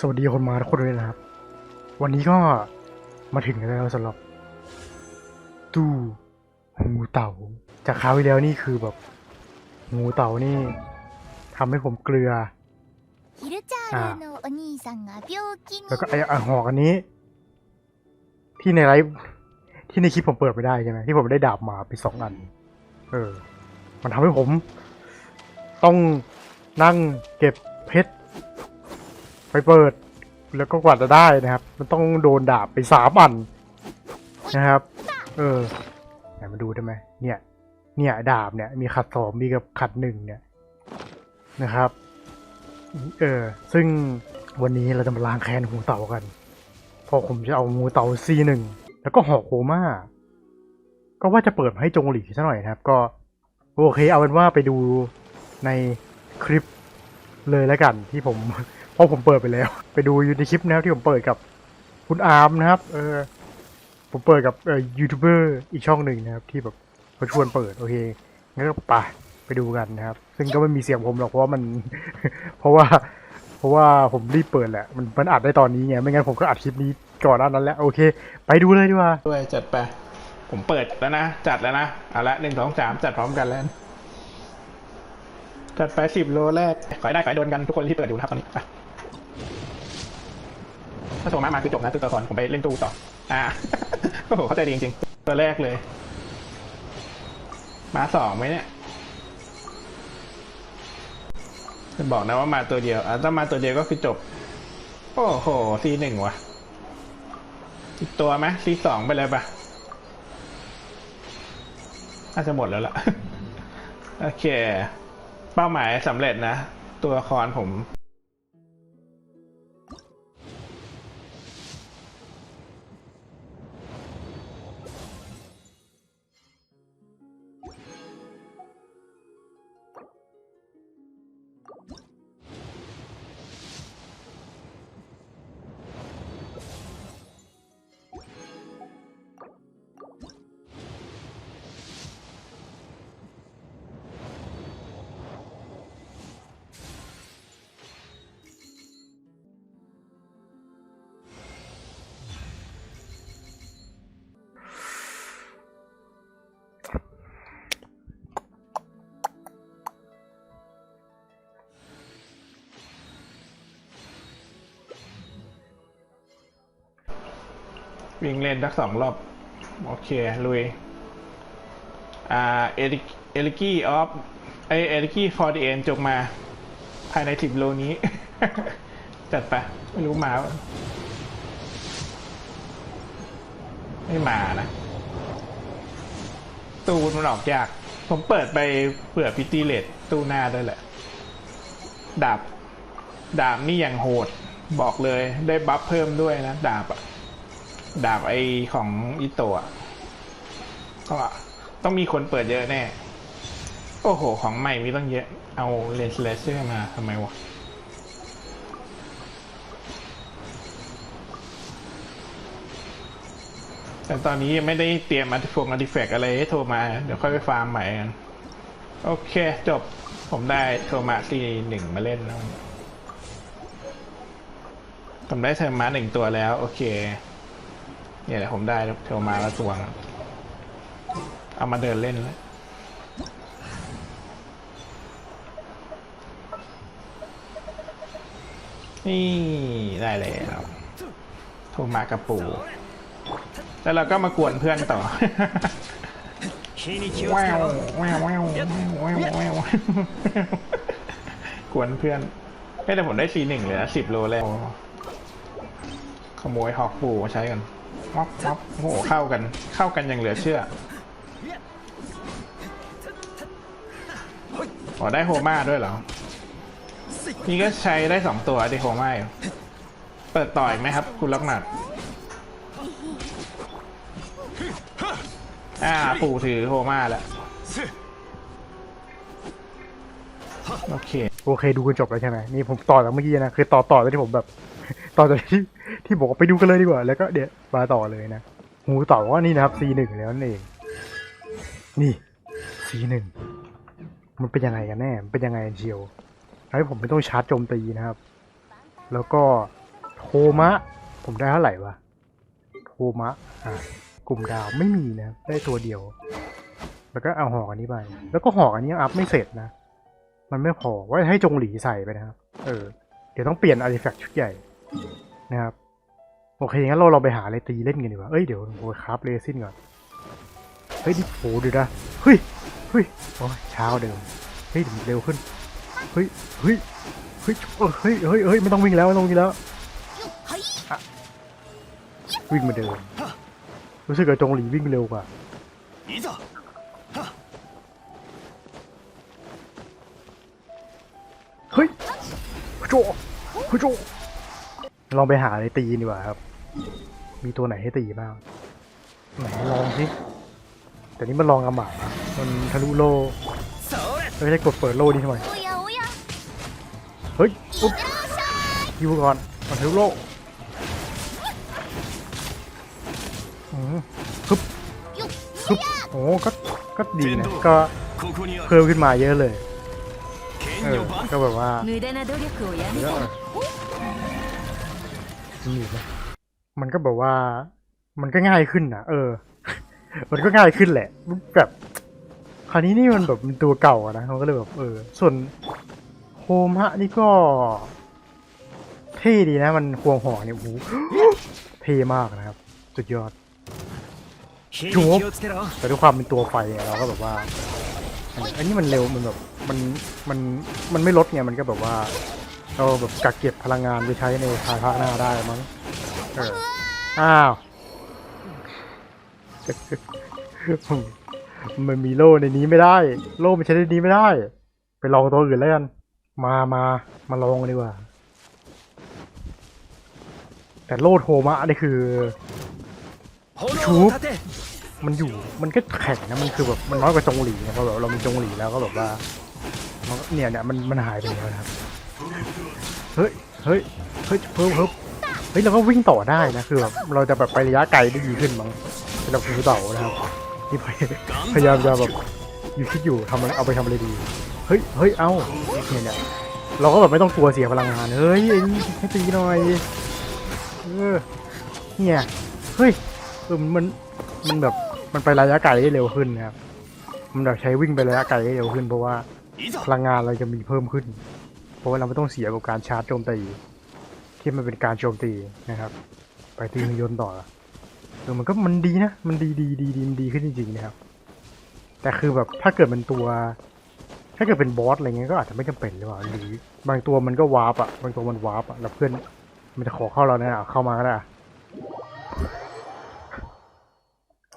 สวัสดีคนมาทุกคนเลยนะครับ วันนี้ก็มาถึงกันแล้วสำหรับตู้งูเต่า จากคราวที่แล้วนี่คือแบบ งูเต่านี่ทำให้ผมเกลืออแล้วก็ไอ้อหอกอันนี้ ที่ในไลฟ์ที่ในคลิปผมเปิดไม่ได้ใช่ไหมที่ผมได้ดาบมาไปสองอัน เออ มันทำให้ผม ต้องนั่งเก็บ ไปเปิด แล้วก็กว่าจะได้นะครับ มันต้องโดนดาบไปสามอันนะครับ เออไหนมาดูได้ไหมเนี่ย เนี่ยดาบเนี่ย มีขัดสองมีกับขัดหนึ่งเนี่ยนะครับ เออ ซึ่งวันนี้เราจะมาล้างแค้นหูเต่ากันพอผมจะเอางูเต่าซีหนึ่งแล้วก็หอกโคม่าก็ว่าจะเปิดให้จงหลีซะหน่อยนะครับ ก็โอเคเอาเป็นว่าไปดูในคลิปเลยแล้วกันที่ผม เพราะผมเปิดไปแล้ว ไปดูอยู่ในคลิปนะครับที่ผมเปิดกับคุณอาร์มนะครับ เออ ผมเปิดกับเอ่อยูทูบเบอร์อีกช่องหนึ่งนะครับ ที่แบบเขาชวนเปิดโอเคงั้นก็ไปไปดูกันนะครับ ซึ่งก็ไม่มีเสียงผมหรอกเพราะว่ามัน เพราะว่า เพราะว่าผมรีบเปิดแหละ มันมันอัดได้ตอนนี้ไงไม่งั้นผมก็อัดคลิปนี้ก่อนหน้านั้นแล้วโอเค ไปดูเลยดีกว่า ด้วยจัดไป ผมเปิดแล้วนะ จัดแล้วนะเอาละหนึ่งสองสามจัดพร้อมกันแล้ว จัดไปสิบโลแรกขอให้ได้ขอให้โดนกันทุกคนที่เปิดดูนะครับตอนนี้ไป ถ้าโทรมามาคือจบนะตัวละครผมไปเล่นตู้ต่อ อ่าโอ้โหเข้าใจดีจริงๆตัวแรกเลย มาสองไหมเนี่ยจะบอกนะว่ามาตัวเดียวอะถ้ามาตัวเดียวก็คือจบ โอ้โหซีหนึ่งว่ะ อีกตัวไหมซีสองไปเลยปะน่าจะหมดแล้วล่ะ โอเค เป้าหมายสำเร็จนะ ตัวละครผม วิ่งเล่นทักสองรอบ โอเค ลุย อ่า เอริกเอริกี้ออฟไอเอริกี้ฟอร์ดเอนจงมา ภายในสิบโลนี้ จัดไป ไม่รู้มา ไม่มานะ ตู้มันออกยาก ผมเปิดไปเผื่อพิตตี้เลดตู้หน้าด้วยแหละ ดาบ ดาบนี่อย่างโหด บอกเลย ได้บัฟเพิ่มด้วยนะ ดาบอะ ดาบไอของอิโตะก็ต้องมีคนเปิดเยอะแน่ โอ้โห ของใหม่มีต้องเยอะ เอาเลนส์เลเซอร์มาทำไมวะแต่ตอนนี้ยังไม่ได้เตรียมอัติฟงอัติแฟกอะไรให้โทรมา เดี๋ยวค่อยไปฟาร์มใหม่กัน โอเคจบผมได้โทรมาซีหนึ่งมาเล่นแล้วผมได้เทอร์มาหนึ่งตัวแล้ว โอเค เนี่ยแหละผมได้เทลมาแล้ตัวเอามาเดินเล่นเลยนี่ได้แล้วโทรมากระปู แล้วเราก็มากวนเพื่อนต่อว้าวว้าวว้าวว้าวว้าวกวนเพื่อนแต่ผมได้ซีหนึ่งเลยนะสิบโลแรวขโมยหอกปูมาใช้กัน ม็อกม็อกโอ้โหเข้ากัน เข้ากันอย่างเหลือเชื่ออ๋อได้โฮมาด้วยเหรอ นี่ก็ใช้ได้สองตัวดิโฮมาอยู่เปิดต่ออีกไหมครับ คุณลักหนัดอ่า ปู่ถือโฮมาแล้วโอเค โอเคดูกันจบแล้วใช่ไหมนี่ผมต่อจากเมื่อกี้นะคือต่อต่อจากที่ผมแบบ ต่อจากที่ที่บอกว่าไปดูกันเลยดีกว่า แล้วก็เดี๋ยว มาต่อเลยนะหูเต่าว่านี่นะครับ C หนึ่งแล้วนั่นเอง นี่ C หนึ่งมันเป็นยังไงกันแน่เป็นยังไงเชียวให้ผมไม่ต้องชาร์จโจมตีนะครับ แล้วก็โทมะ ผมได้เท่าไหร่วะโทมะอะกลุ่มดาวไม่มีนะ ได้ตัวเดียว แล้วก็เอาหอกอันนี้ไป แล้วก็หอกอันนี้อัพไม่เสร็จนะ มันไม่พอว่าให้จงหลีใส่ไปนะครับ เออ เดี๋ยวต้องเปลี่ยนอาร์ติแฟกต์ชุดใหญ่นะครับ โอเค งั้นเราเราไปหาอะไรตีเล่นกันดีกว่า เอ้ย เดี๋ยวโอ้ยครับเลซินก่อน เฮ้ยดิโหดี๋นะ เฮ้ย เฮ้ย โอ้ยเช้าเดิม เฮ้ยเร็วขึ้นเฮ้ย เฮ้ย เฮ้ย เฮ้ย เฮ้ย ไม่ต้องวิ่งแล้วไม่ต้องวิ่งแล้ว วิ่งมาเดิม รู้สึกว่าจงหลีวิ่งเร็วกว่าเฮ้ยโจ้โจ้ลองไปหาอะไรตีดีกว่าครับ มีตัวไหนให้ตีบ้าง ไหนลองสิแต่นี้มันลองอาหมามันทะลุโลไม่ใช่กดเปิดโลนี่ทำไม เฮ้ยอุ๊บยิวก่อนมันทะลุโลฮึบฮึบโอ้ก็ ก็ดีนะ ก็เพิ่มขึ้นมาเยอะเลยเออก็แบบว่ามีอีไห มันก็แบบว่า มันก็ง่ายขึ้นนะเออ มันก็ง่ายขึ้นแหละแบบคราวนี้นี่มันแบบมันตัวเก่าอะนะเขาก็เลยแบบเออ ส่วนโฮมฮะนี่ก็ เท่ดีนะ มันควงหอเนี่ยโอ้โหเท่มากนะครับ สุดยอดจูบแต่ด้วยความเป็นตัวไฟเราก็แบบว่า อันนี้มันเร็วมันแบบมันมันมันไม่ลดไงมันก็แบบว่า เราแบบกักเก็บพลังงานไปใช้ในทางภาคหน้าได้มั้ง อ้าว มันมีโล่ในนี้ไม่ได้ โล่มัใช้ในนี้ไม่ได้ ไปลองตัวอื่นแล้วกัน มามามาลองดีกว่า แต่โล่โฮมะนี่คือชูบมันอยู่ มันก็แข็งนะ มันคือแบบ มันน้อยกว่าจงหลีนะเพราแบบเรามีจงหลีแล้วก็แบบว่าเนี่ยเนี่ยมันมันหายไปแล้วครับ เฮ้ย เฮ้ย เฮ้ยเพิ่มเพิ่ เฮ้ยเราก็วิ่งต่อได้นะคือแบบเราจะแบบไประยะไกลได้ดีขึ้นมั้งเราคือเต่านะครับนี่พยายามจะแบบอยู่คิดอยู่ทำอะไรเอาไปทำอะไรดี เฮ้ยเฮ้ยเอ้าเนี่ยเนี่ยเราก็แบบไม่ต้องกลัวเสียพลังงานเฮ้ยไอ้นี่ให้ตีหน่อยเออเนี่ยเฮ้ยเออมันมันแบบมันไประยะไกลได้เร็วขึ้นนะครับมันแบบใช้วิ่งไประยะไกลได้เร็วขึ้นเพราะว่าพลังงานเราจะมีเพิ่มขึ้น เพราะว่าเราไม่ต้องเสียกับการชาร์จโจมตี ที่มันเป็นการโจมตีนะครับ ไปตีหุ่นยนต์ต่อเออมันก็มันดีนะ มันดีดีดีดีมันดีขึ้นจริงๆนะครับ แต่คือแบบถ้าเกิดเป็นตัว ถ้าเกิดเป็นบอสอะไรเงี้ยก็อาจจะไม่จำเป็นหรือเปล่าหรือบางตัวมันก็วาร์ปอะบางตัวมันวาร์ปอะแล้วเพื่อนมันจะขอเข้าเราเนี่ยอะเข้ามาก็ได้อะ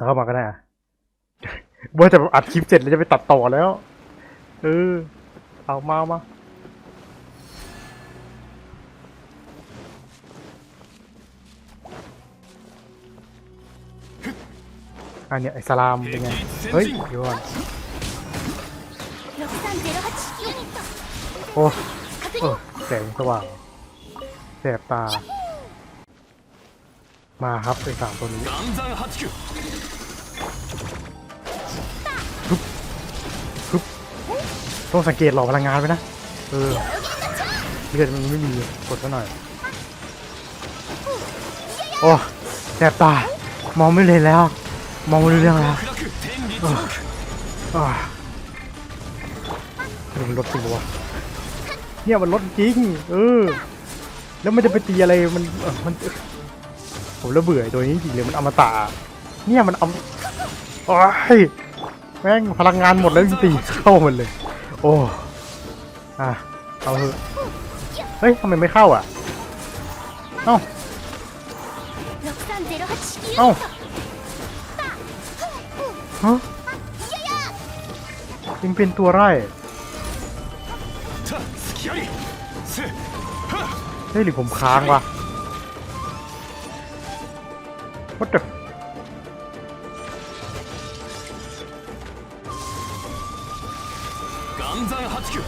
เข้ามาก็ได้อะว่าจะอัดคลิปเสร็จแล้วจะไปตัดต่อแล้ว เออ เอามามา อเนี้ยไอ้สลามเป็นไง เฮ้ยเดี๋ยวนโอ้โอ้แสงสว่างแสบตา มาครับไอ้สามตัวนี้ทุบทุบต้องสังเกตหล่อพลังงานไว้นะ เออเลือดมันไม่มีกดซะหน่อย โอ้แสบตามองไม่เลยแล้ว มองไม่รู้เรื่องแล้วมันลดจริงวะเนี่ยมันลดจริง เออ แล้วมันจะไปตีอะไรมันมันผมแล้วเบื่อตัวนี้จริงเลยมันอมตะเนี่ยมันเอาโอ้ยแม่งพลังงานหมดแล้วจริงๆเข้ามันเลย โอ้อะเอาเถอะเฮ้ยทำไมไม่เข้าอะเอ้าเอ้า ฮะยังเป็นตัวไร่ た隙ありせ เฮ้ยหรือผมค้างวะ What the 岩山八九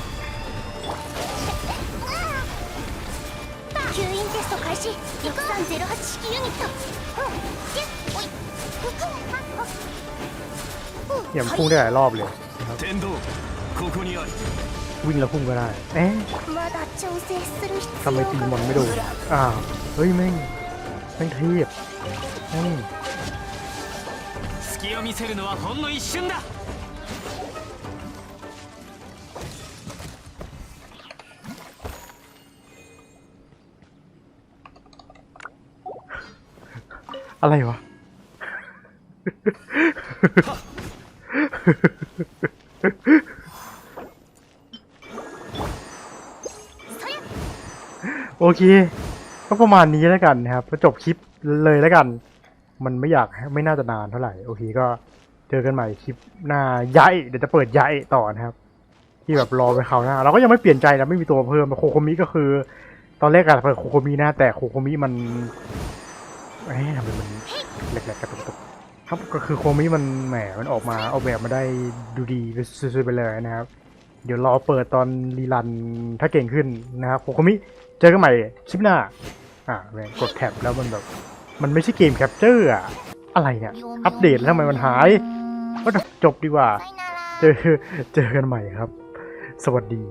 吸引テスト開始6308式ユニット เนี่ยมันพุ่งได้หลายรอบเลย 天道ここにある วิ่งแล้วพุ่งก็ได้ เอ๊ะ まだ調整する必 ทำไม 要 ตี が มอนไม่โดนอ้าว เฮ้ยแม่งแม่งเทียบแม่ง 隙を見せるのはほんの一瞬だ อะไรวะ โอเค ก็ประมาณนี้แล้วกันนะครับก็จบคลิปเลยแล้วกัน มันไม่อยากไม่น่าจะนานเท่าไหร่ โอเคก็เจอกันใหม่คลิปหน้าย้ายเดี๋ยวจะเปิดย้ายต่อนะครับ ที่แบบรอไปคราวหน้าเราก็ยังไม่เปลี่ยนใจนะไม่มีตัวเพิ่มโคโคมิก็คือ ตอนแรกอะเปิดโคโคมินะแต่โคโคมิมันเอ๊ะทำไมมันแหลกๆกระตุกกระตุกครับก็คือโคโคมิมันแหมมันออกมาออกแบบมาได้ดูดีสวยๆไปเลยนะครับ เดี๋ยวรอเปิดตอนรีรันถ้าเก่งขึ้นนะครับโคโคมิ เจอกันใหม่คลิปหน้า อ่าแม่กดแคปแล้วมันแบบ มันไม่ใช่เกมแคปเจอร์อะอะไรเนี่ย อัปเดตแล้วทำไมมันหาย ก็จบดีกว่า เจอเจอกันใหม่ครับ สวัสดี